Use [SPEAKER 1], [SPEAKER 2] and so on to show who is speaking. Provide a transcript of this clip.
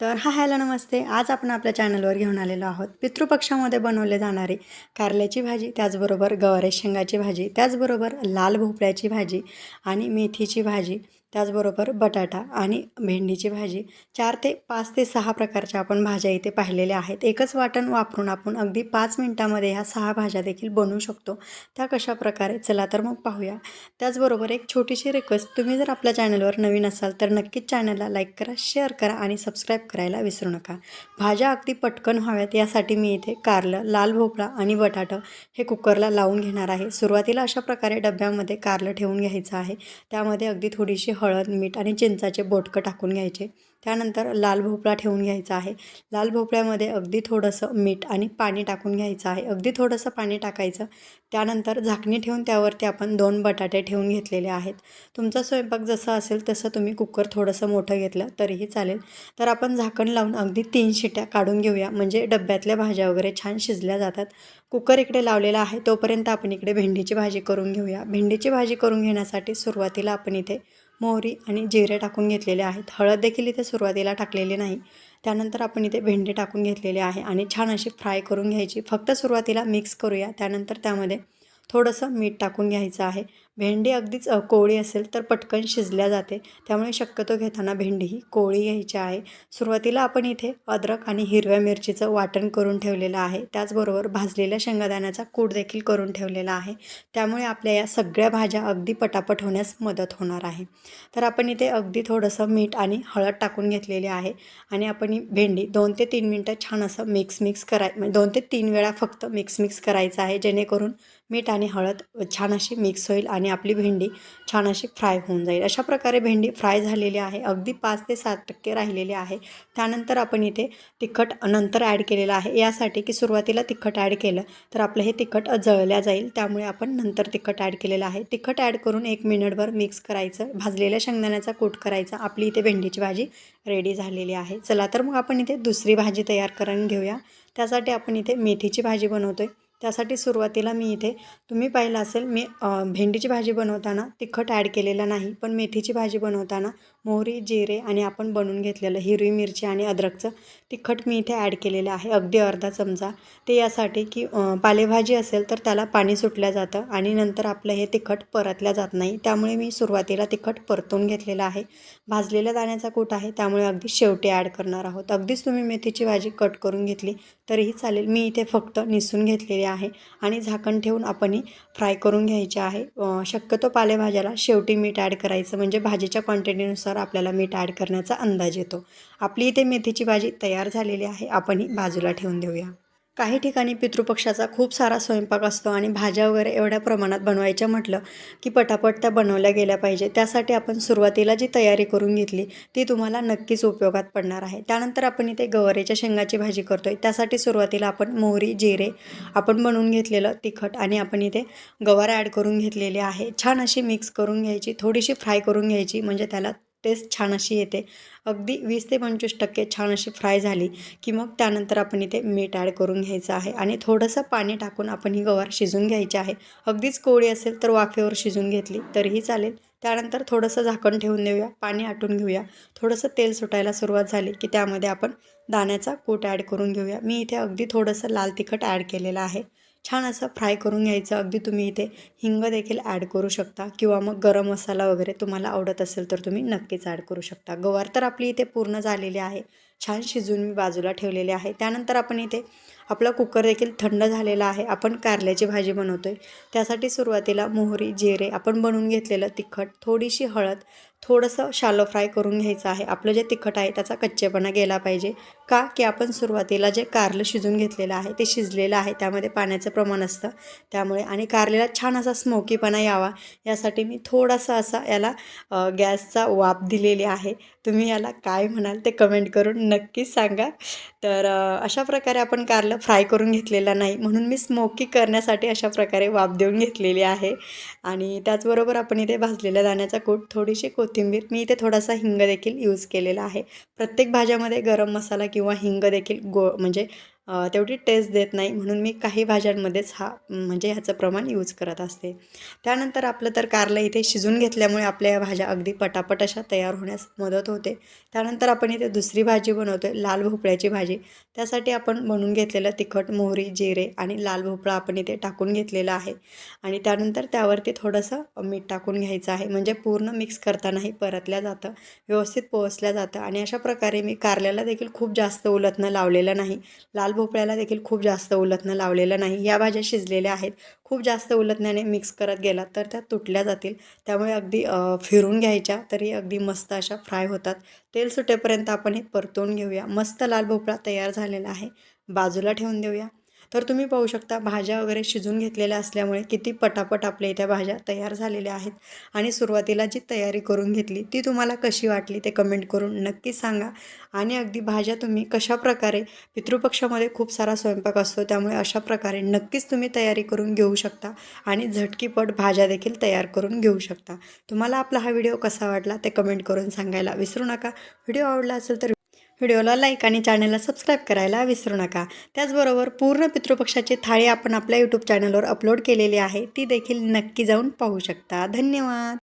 [SPEAKER 1] तर हा हॅलो नमस्ते. आज आपण आपल्या चॅनलवर घेऊन आलेलो आहोत पितृपक्षामध्ये बनवले जाणारे कारल्याची भाजी त्याचबरोबर गवारे शेंगाची भाजी त्याचबरोबर लाल भोपळ्याची भाजी आणि मेथीची भाजी. त्याचबरोबर बटाटा आणि भेंडीची भाजी. चार ते पाच ते सहा प्रकारच्या आपण भाज्या इथे पाहिलेल्या आहेत. एकच वाटण वापरून आपण अगदी पाच मिनटामध्ये ह्या सहा भाज्या देखील बनवू शकतो. त्या कशा प्रकारे? चला तर मग पाहूया. त्याचबरोबर एक छोटीशी रिक्वेस्ट तुम्ही जर आपल्या चॅनलवर नवीन असाल तर नक्कीच चॅनलला लाईक करा शेअर करा आणि सबस्क्राईब करायला विसरू नका. भाज्या अगदी पटकन व्हाव्यात यासाठी मी इथे कारलं लाल भोपळा आणि बटाटं हे कुकरला लावून घेणार आहे. सुरुवातीला अशा प्रकारे डब्यामध्ये कारलं ठेवून घ्यायचं आहे. त्यामध्ये अगदी थोडीशी हळद मीठ आणि चिंचाचे बोटकं टाकून घ्यायचे. त्यानंतर लाल भोपळा ठेवून घ्यायचा आहे. लाल भोपळ्यामध्ये अगदी थोडंसं मीठ आणि पाणी टाकून घ्यायचं आहे. अगदी थोडंसं पाणी टाकायचं. त्यानंतर झाकणी ठेवून त्यावरती आपण दोन बटाटे ठेवून घेतलेले आहेत. तुमचा स्वयंपाक जसा असेल तसं तुम्ही कुकर थोडंसं मोठं घेतलं तरीही चालेल. तर आपण झाकण लावून अगदी तीन शिट्या काढून घेऊया. म्हणजे डब्यातल्या भाज्या वगैरे छान शिजल्या जातात. कुकर इकडे लावलेला आहे. तोपर्यंत आपण इकडे भेंडीची भाजी करून घेऊया. भेंडीची भाजी करून घेण्यासाठी सुरुवातीला आपण इथे मोहरी आणि जिरे टाकून घेतलेले आहेत. हळद देखील इथे सुरुवातीला टाकलेली नाही. त्यानंतर आपण इथे भेंडे टाकून घेतलेले आहे आणि छान अशी फ्राय करून घ्यायची. फक्त सुरुवातीला मिक्स करूया. त्यानंतर त्यामध्ये थोडंसं मीठ टाकून घ्यायचं आहे. भेंडी अगदीच कोवळी असेल तर पटकन शिजल्या जाते. त्यामुळे शक्यतो घेताना भेंडी ही कोवळी घ्यायची आहे. सुरुवातीला आपण इथे अद्रक आणि हिरव्या मिरचीचं वाटण करून ठेवलेलं आहे. त्याचबरोबर भाजलेल्या शेंगादाण्याचा कूट देखील करून ठेवलेला आहे. त्यामुळे आपल्या या सगळ्या भाज्या अगदी पटापट होण्यास मदत होणार आहे. तर आपण इथे अगदी थोडंसं मीठ आणि हळद टाकून घेतलेली आहे आणि आपण ही भेंडी दोन ते तीन मिनटं छान असं मिक्स मिक्स कराय म्हणजे दोन ते तीन वेळा फक्त मिक्स मिक्स करायचं आहे. जेणेकरून मीठ आणि हळद छान अशी मिक्स होईल आणि आणि आपली भेंडी छान अशी फ्राय होऊन जाईल. अशा प्रकारे भेंडी फ्राय झालेली आहे. अगदी पाच ते सात टक्के राहिलेली आहे. त्यानंतर आपण इथे तिखट नंतर ॲड केलेलं आहे. यासाठी की सुरुवातीला तिखट ॲड केलं तर आपलं हे तिखट जळल्या जाईल. त्यामुळे आपण नंतर तिखट ॲड केलेलं आहे. तिखट ॲड करून एक मिनिटभर मिक्स करायचं. भाजलेल्या शेंगदाण्याचा कूट करायचा. आपली इथे भेंडीची भाजी रेडी झालेली आहे. चला तर मग आपण इथे दुसरी भाजी तयार करून घेऊया. त्यासाठी आपण इथे मेथीची भाजी बनवतो आहे त्यासाठी सुरुवातीला मी इथे तुम्ही पाहिलं असेल मी भेंडीची भाजी बनवताना तिखट ॲड केलेलं नाही पण मेथीची भाजी बनवताना मोहरी जिरे आणि आपण बनवून घेतलेलं हिरवी मिरची आणि अद्रकचं तिखट मी इथे ॲड केलेलं आहे. अगदी अर्धा चमचा. ते यासाठी की पालेभाजी असेल तर त्याला पाणी सुटलं जातं आणि नंतर आपलं हे तिखट परतल्या जात नाही. त्यामुळे मी सुरुवातीला तिखट परतून घेतलेलं आहे. भाजलेल्या दाण्याचा कूट आहे त्यामुळे अगदी शेवटी ॲड करणार आहोत. अगदीच तुम्ही मेथीची भाजी कट करून घेतली तरीही चालेल. मी इथे फक्त निसून घेतलेली आहे आणि झाकण ठेवून आपण ही फ्राय करून घ्यायची आहे. शक्यतो पालेभाज्याला शेवटी मीठ ॲड करायचं. म्हणजे भाजीच्या क्वांटिटीनुसार आपल्याला मीठ ॲड करण्याचा अंदाज येतो. आपली इथे मेथीची भाजी तयार झालेली आहे. आपण ही बाजूला ठेवून देऊया. काही ठिकाणी पितृपक्षाचा खूप सारा स्वयंपाक असतो आणि भाज्या वगैरे एवढ्या प्रमाणात बनवायच्या म्हटलं की पटापट त्या बनवल्या गेल्या पाहिजे. त्यासाठी आपण सुरुवातीला जी तयारी करून घेतली ती तुम्हाला नक्कीच उपयोगात पडणार आहे. त्यानंतर आपण इथे गवारीच्या शेंगाची भाजी करतोय. त्यासाठी सुरुवातीला आपण मोहरी जिरे आपण बनवून घेतलेलं तिखट आणि आपण इथे गवार ॲड करून घेतलेली आहे. छान अशी मिक्स करून घ्यायची थोडीशी फ्राय करून घ्यायची म्हणजे त्याला टेस्ट छान अशी येते. अगदी वीस ते पंचवीस टक्के छान अशी फ्राय झाली की मग त्यानंतर आपण इथे मीठ ॲड करून घ्यायचं आहे आणि थोडंसं पाणी टाकून आपण ही गवार शिजून घ्यायची आहे. अगदीच कोळी असेल तर वाफेवर शिजून घेतली तरीही चालेल. त्यानंतर थोडंसं झाकण ठेवून देऊया पाणी आटून घेऊया. थोडंसं तेल सुटायला सुरुवात झाली की त्यामध्ये आपण दाण्याचा कूट ॲड करून घेऊया. मी इथे अगदी थोडंसं लाल तिखट ॲड केलेलं आहे. छान असं फ्राय करून घ्यायचं. अगदी तुम्ही इथे हिंग देखील ॲड करू शकता किंवा मग गरम मसाला वगैरे तुम्हाला आवडत असेल तर तुम्ही नक्कीच ॲड करू शकता. गवार तर आपली इथे पूर्ण झालेली आहे. छान शिजून मी बाजूला ठेवलेले आहे. त्यानंतर आपण इथे आपला कुकर देखील थंड झालेला आहे. आपण कारल्याची भाजी बनवतो आहे त्यासाठी सुरुवातीला मोहरी जिरे आपण बनवून घेतलेलं तिखट थोडीशी हळद थोडंसं शालो फ्राय करून घ्यायचं आहे. आपलं जे तिखट आहे त्याचा कच्चेपणा गेला पाहिजे. का? की आपण सुरुवातीला जे कारलं शिजून घेतलेलं आहे ते शिजलेलं आहे. त्यामध्ये पाण्याचं प्रमाण असतं. त्यामुळे आणि कारलेला छान असा स्मोकीपणा यावा. यासाठी मी थोडासा असा याला गॅसचा वाफ दिलेली आहे. तुम्ही याला काय म्हणाल ते कमेंट करून नक्कीच सांगा. तर अशा प्रकारे आपण कारलं फ्राय करून घेतलेला नाही. म्हणून मी स्मोकी करण्यासाठी अशा प्रकारे वाफ देऊन घेतलेली आहे. आणि त्याचबरोबर आपण इथे भाजलेल्या दाण्याचा कूट थोडीशी कोथिंबीर मी इथे थोडासा हिंग देखील यूज केलेला आहे. प्रत्येक भाज्यामध्ये गरम मसाला किंवा हिंग देखील गो म्हणजे तेवढी टेस्ट देत नाही. म्हणून मी काही भाज्यांमध्येच हा म्हणजे ह्याचं प्रमाण यूज करत असते. त्यानंतर आपलं तर कारलं इथे शिजून घेतल्यामुळे आपल्या या भाज्या अगदी पटापट अशा तयार होण्यास मदत होते. त्यानंतर आपण इथे दुसरी भाजी बनवतो आहे लाल भोपळ्याची भाजी. त्यासाठी आपण बनवून घेतलेलं तिखट मोहरी जिरे आणि लाल भोपळा आपण इथे टाकून घेतलेला आहे. आणि त्यानंतर त्यावरती थोडंसं मीठ टाकून घ्यायचं आहे. म्हणजे पूर्ण मिक्स करतानाही परतल्या जातं व्यवस्थित पोहोचल्या जातं. आणि अशा प्रकारे मी कारल्याला देखील खूप जास्त उलटणं लावलेलं नाही. लाल भोपळ्याला देखील खूप जास्त उलटणं लावलेलं नाही. या भाज्या शिजलेल्या आहेत. खूप जास्त उलटण्याने मिक्स करत गेला तर त्या तुटल्या जातील. त्यामुळे अगदी फिरून घ्यायच्या तरी अगदी मस्त अशा फ्राय होतात. तेल सुटेपर्यंत आपण हे परतून घेऊया. मस्त लाल भोपळा तयार झालेला आहे. बाजूला ठेवून देऊया. तर तुम्ही पाहू शकता भाज्या वगैरे शिजून घेतलेल्या असल्यामुळे किती पटापट आपल्या इथे भाज्या तयार झालेल्या आहेत. आणि सुरुवातीला जी तयारी करून घेतली ती तुम्हाला कशी वाटली ते कमेंट करून नक्की सांगा. आणि अगदी भाज्या तुम्ही कशाप्रकारे पितृपक्षामध्ये खूप सारा स्वयंपाक असतो त्यामुळे अशा प्रकारे नक्कीच तुम्ही तयारी करून घेऊ शकता. आणि झटकीपट भाज्या देखील तयार करून घेऊ शकता. तुम्हाला आपला हा व्हिडिओ कसा वाटला ते कमेंट करून सांगायला विसरू नका. व्हिडिओ आवडला असेल तर व्हिडिओला लाईक आणि चॅनलला सबस्क्राईब करायला विसरू नका. त्याचबरोबर पूर्ण पितृपक्षाची थाळी आपण आपल्या यूट्यूब चॅनलवर अपलोड केलेली आहे ती देखील नक्की जाऊन पाहू शकता. धन्यवाद!